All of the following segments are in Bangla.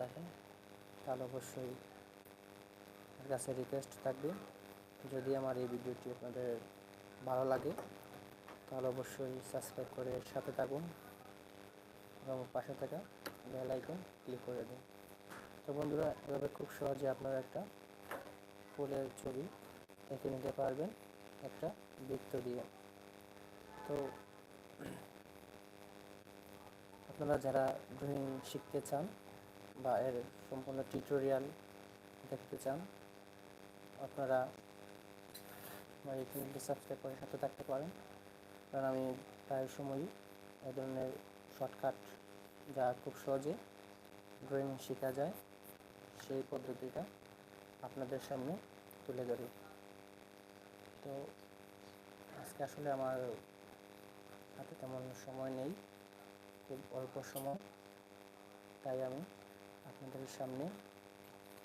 থাকেন তাহলে অবশ্যই আমার কাছে রিকোয়েস্ট থাকবে। যদি আমার এই ভিডিওটি আপনাদের ভালো লাগে, তাহলে অবশ্যই সাবস্ক্রাইব করে সাথে থাকুন এবং পাশে থাকা বেল আইকন ক্লিক করে দিন। তো বন্ধুরা, এভাবে খুব সহজে আপনারা একটা ফুলের ছবি এঁকে নিতে পারবেন একটা বৃত্ত দিয়ে। তো আপনারা যারা ড্রয়িং শিখতে চান বা এর সম্পূর্ণ টিউটোরিয়াল দেখতে চান, আপনারা আমার এই সাবস্ক্রাইব করে সাথে থাকতে পারেন। কারণ আমি প্রায় সময়ই এ ধরনের শর্টকাট যা খুব সহজে ড্রয়িং শেখা যায়, সেই পদ্ধতিটা আপনাদের সামনে তুলে ধরি। তো আজকে আসলে আমার হাতে তেমন সময় নেই, খুব অল্প সময়, তাই আমি আপনাদের সামনে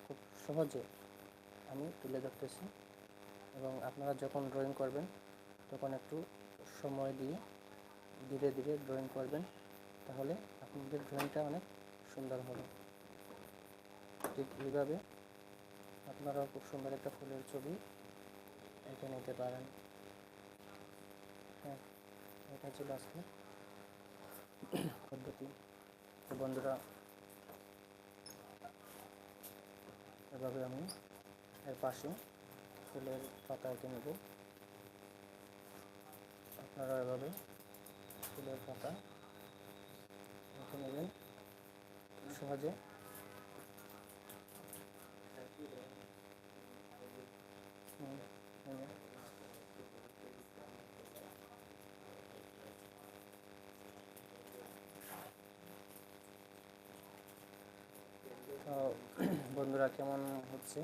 খুব সহজে আমি তুলে ধরতেছি এবং আপনারা যখন ড্রয়িং করবেন, তখন একটু সময় দিয়ে ধীরে ধীরে ড্রয়িং করবেন, তাহলে আপনাদের ড্রয়িংটা অনেক সুন্দর হবে। ঠিক এইভাবে আপনারাও খুব সুন্দর একটা ফুলের ছবি এঁকে নিতে পারেন। হ্যাঁ এটা ছিল আজকে পদ্ধতি। বন্ধুরা এভাবে আমি এর পাশে ফুলের পাতা এঁকে নেব। আপনারা এভাবে ফুলের পাতা এঁকে নেবেন। সহজে তো, বন্ধুরা কেমন হচ্ছে?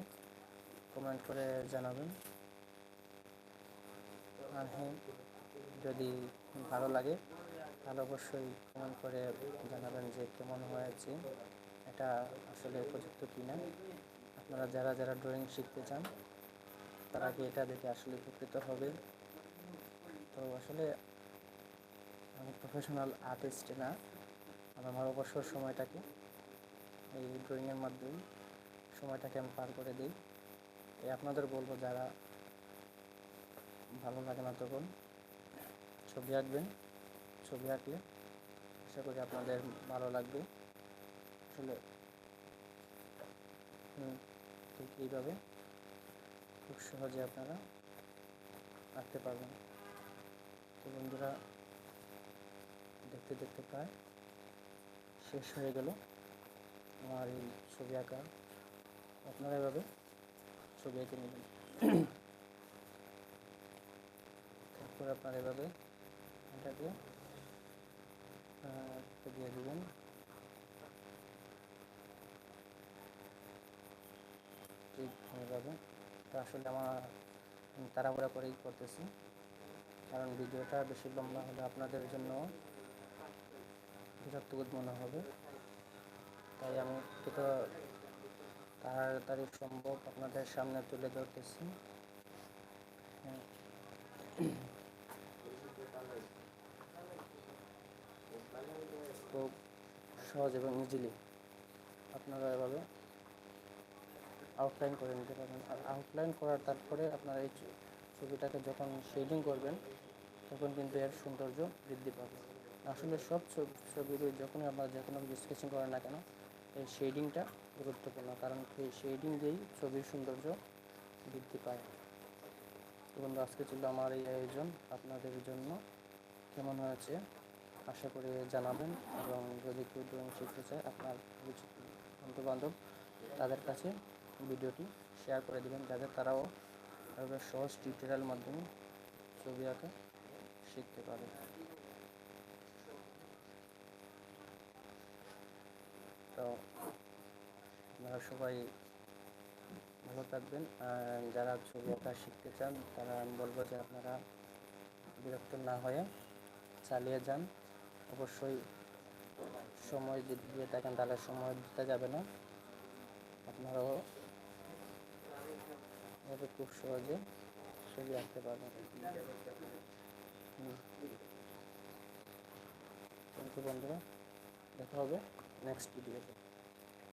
কমেন্ট করে জানাবেন। আর হ্যাঁ যদি ভালো লাগে, তাহলে অবশ্যই কমেন্ট করে জানাবেন যে কেমন হয়েছে। এটা আসলে উপযুক্ত কিনা। আপনারা যারা যারা ড্রয়িং শিখতে চান, তারা কি এটা দেখে আসলে উপকৃত হবে। তো আসলে আমি প্রফেশনাল আর্টিস্ট না আমি আমার অবসর সময়টাকে এই ড্রয়িংয়ের মাধ্যমে সময়টাকে আমি পার করে দিই। এই আপনাদের বলব যারা ভালো লাগে না তখন ছবি আঁকবেন। ছবি আঁকলে আশা করি আপনাদের ভালো লাগবে। আসলে ঠিক এইভাবে খুব সহজে আপনারা আঁকতে পারবেন। তো বন্ধুরা, দেখতে দেখতে প্রায় শেষ হয়ে গেল। আমার এই ছবি আঁকা। আপনারা এভাবে ছবি এঁকে নেবেন। তারপর আপনারা এভাবে এটাকে দিয়ে দেবেন। ঠিক তো আসলে আমার আমি তাড়াহুড়া করেই করতেছি। কারণ ভিডিওটা বেশি লম্বা হলে আপনাদের জন্য বিরক্তবোধ মনে হবে। তাই আমি যতটা তাড়াতাড়ি সম্ভব আপনাদের সামনে তুলে ধরতেছি। খুব সহজ এবং ইজিলি আপনারা এভাবে আউটলাইন করে নিতে পারবেন আর আউটলাইন করার তারপরে আপনারা এই ছবিটাকে যখন শেডিং করবেন, তখন কিন্তু এর সৌন্দর্য বৃদ্ধি পাবে আসলে সব ছবি ছবির যখনই আপনারা যে কোনো স্কেচিং করেন না কেন এই শেডিংটা গুরুত্বপূর্ণ, কারণ এই শেডিং দিয়েই ছবির সৌন্দর্য বৃদ্ধি পায়। তো বন্ধু, আজকে ছিল আমার এই আয়োজন। আপনাদের জন্য কেমন হয়েছে আশা করি জানাবেন, এবং যদি কেউ ড্রয়িং শিখতে চায়, আপনার পরিচিত বন্ধু বান্ধব তাদের কাছে ভিডিওটি শেয়ার করে দেবেন, যাতে তারাও সহজ টিউটোরিয়াল মাধ্যমে ছবি আঁকা শিখতে পারে। তো আপনারা সবাই ভালো থাকবেন। আর যারা ছবি আঁকা শিখতে চান, তারা আমি বলব যে আপনারা বিরক্ত না হয়ে চালিয়ে যান। অবশ্যই সময় যদি দিয়ে থাকেন, তাহলে সময় দিতে যাবে না। আপনারাও এভাবে খুব সহজে ছবি আঁকতে পারবেন। থ্যাংক ইউ বন্ধুরা, দেখা হবে। next video.